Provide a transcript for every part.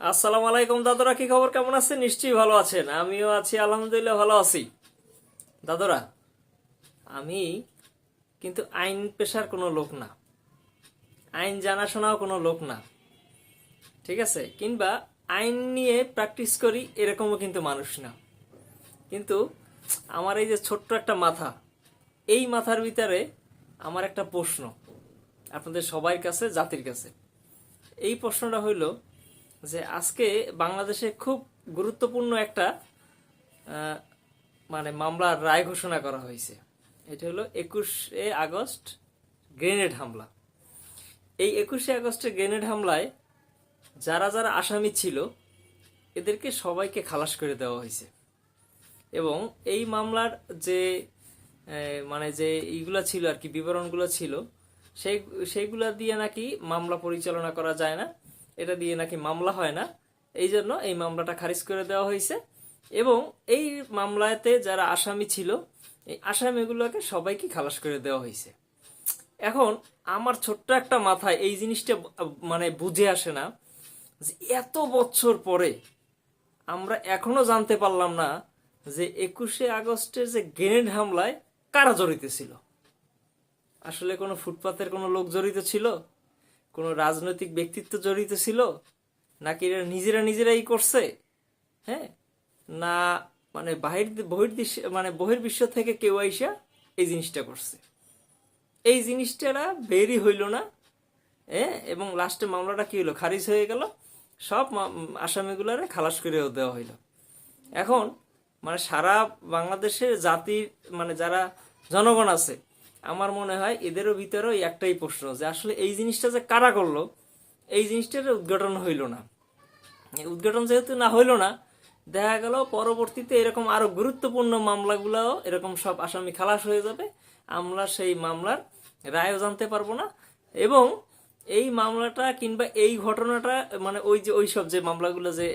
আসসালামু আলাইকুম, দাদরা, কি খবর? কেমন আছেন? নিশ্চয়ই ভালো আছেন। আমিও আছি, আলহামদুলিল্লাহ, ভালো আছি। দাদরা, আমি কিন্তু আইন পেশার কোনো লোক না। আইন জানাশোনাও কোনো লোক না। ঠিক আছে? কিংবা আইন নিয়ে প্র্যাকটিস করি এরকমও কিন্তু মানুষ না। কিন্তু আমার এই যে ছোট্ট একটা মাথা, এই মাথার ভিতরে আমার একটা প্রশ্ন আপনাদের সবার কাছে, জাতির কাছে। এই প্রশ্নটা হইল যে আজকে বাংলাদেশে খুব গুরুত্বপূর্ণ একটা মানে মামলার রায় ঘোষণা করা হয়েছে। এটা হলো একুশে আগস্ট গ্রেনেড হামলা। এই একুশে আগস্টের গ্রেনেড হামলায় যারা যারা আসামি ছিল, এদেরকে সবাইকে খালাস করে দেওয়া হয়েছে। এবং এই মামলার যে মানে যে এইগুলা ছিল আর কি, বিবরণগুলো ছিল, সেই, সেইগুলা দিয়ে নাকি মামলা পরিচালনা করা যায় না। এটা দিয়ে নাকি মামলা হয় না। এই জন্য এই মামলাটা খারিজ করে দেওয়া হয়েছে। এবং এই মামলাতে যারা আসামি ছিল, এই আসামিগুলোকে সবাইকে খালাস করে দেওয়া হয়েছে। এখন আমার ছোট্ট একটা মাথায় এই জিনিসটা মানে বুঝে আসে না যে এত বছর পরে আমরা এখনও জানতে পারলাম না যে একুশে আগস্টের যে গ্রেনেড হামলায় কারা জড়িত ছিল। আসলে কোনো ফুটপাতের কোনো লোক জড়িত ছিল? কোনো রাজনৈতিক ব্যক্তিত্ব জড়িত ছিল? নাকি এরা নিজেরা নিজেরাই করছে? হ্যাঁ? না মানে বাহির বহির্দৃশ্য মানে বহির্বিশ্ব থেকে কেউ আইসা এই জিনিসটা করছে। এই জিনিসটা বেরই হইল না হ্যাঁ? এবং লাস্টে মামলাটা কি হলো খারিজ হয়ে গেল। সব আসামিগুলারে খালাস করে দেওয়া হইল। এখন মানে সারা বাংলাদেশের জাতির মানে যারা জনগণ আছে আমার মনে হয় এদেরও ভিতরেও একটাই প্রশ্ন যে আসলে এই জিনিসটা যে কারা করল, এই জিনিসটার উদ্ঘাটন হইল না। উদ্ঘাটন যেহেতু না হইল না, দেখা গেল পরবর্তীতে এরকম আরও গুরুত্বপূর্ণ মামলাগুলোও এরকম সব আসামি খালাস হয়ে যাবে। আমরা সেই মামলার রায়ও জানতে পারব না। এবং এই মামলাটা কিংবা এই ঘটনাটা মানে ওই যে ওই সব যে মামলাগুলো যে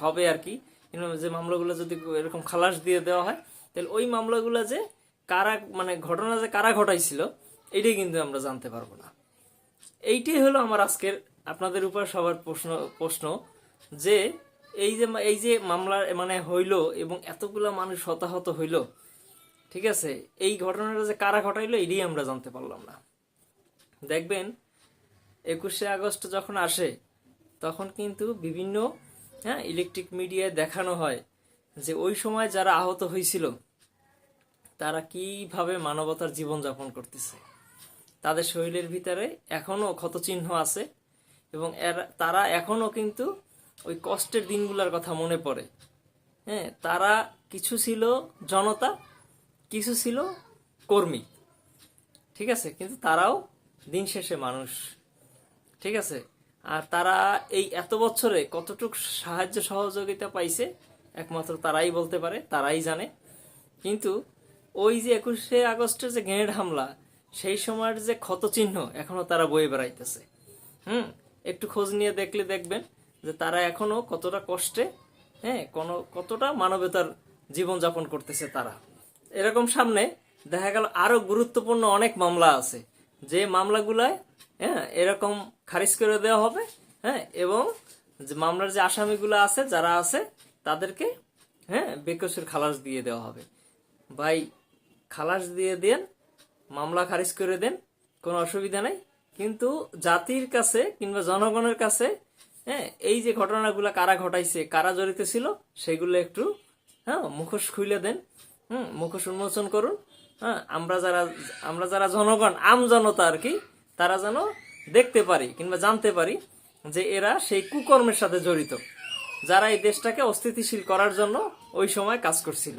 হবে আর কি যে মামলাগুলো যদি এরকম খালাস দিয়ে দেওয়া হয়, তাহলে ওই মামলাগুলো যে কারা মানে ঘটনা যে কারা ঘটাইছিল এটাই কিন্তু আমরা জানতে পারব না। এইটাই হলো আমার আজকের আপনাদের উপর সবার প্রশ্ন প্রশ্ন যে এই যে এই যে মামলা মানে হইল এবং এতগুলা মানুষ হতাহত হইল, ঠিক আছে, এই ঘটনাটা যে কারা ঘটাইলো, এটাই আমরা জানতে পারলাম না। দেখবেন, একুশে আগস্ট যখন আসে, তখন কিন্তু বিভিন্ন হ্যাঁ ইলেকট্রিক মিডিয়ায় দেখানো হয় যে ওই সময় যারা আহত হয়েছিল তারা কীভাবে মানবতার জীবন যাপন করতেছে? তাদের শরীরের ভিতরে এখনও ক্ষতচিহ্ন আছে এবং তারা এখনও কিন্তু ওই কষ্টের দিনগুলোর কথা মনে পড়ে। হ্যাঁ তারা কিছু ছিল জনতা, কিছু ছিল কর্মী। ঠিক আছে? কিন্তু তারাও দিন শেষে মানুষ। ঠিক আছে? আর তারা এই এত বছরে কতটুকু সাহায্য সহযোগিতা পাইছে, একমাত্র তারাই বলতে পারে, তারাই জানে। কিন্তু ওই যে একুশে আগস্টের যে গ্রেনেড হামলা, সেই সময়ের যে ক্ষতচিহ্ন এখনও তারা বয়ে বেড়াইতেছে। হুম? একটু খোঁজ নিয়ে দেখলে দেখবেন যে তারা এখনও কতটা কষ্টে হ্যাঁ কোনো, কতটা মানবতার জীবন যাপন করতেছে তারা। এরকম সামনে দেখা গেল আরও গুরুত্বপূর্ণ অনেক মামলা আছে। যে মামলাগুলায় হ্যাঁ এরকম খারিজ করে দেওয়া হবে হ্যাঁ এবং যে মামলার যে আসামিগুলো আছে, যারা আছে, তাদেরকে হ্যাঁ বেকসের খালাস দিয়ে দেওয়া হবে। ভাই খালাস দিয়ে দেন, মামলা খারিজ করে দেন, কোনো অসুবিধা নাই। কিন্তু জাতির কাছে কিংবা জনগণের কাছে হ্যাঁ এই যে ঘটনাগুলো কারা ঘটাইছে, কারা জড়িত ছিল, সেগুলো একটু হ্যাঁ মুখোশ খুলে দেন, হুম, মুখোশ উন্মোচন করুন। হ্যাঁ আমরা যারা আমরা যারা জনগণ, আম জনতা আর কি, তারা যেন দেখতে পারি কিংবা জানতে পারি যে এরা সেই কুকর্মের সাথে জড়িত, যারা এই দেশটাকে অস্থিতিশীল করার জন্য ওই সময় কাজ করছিল।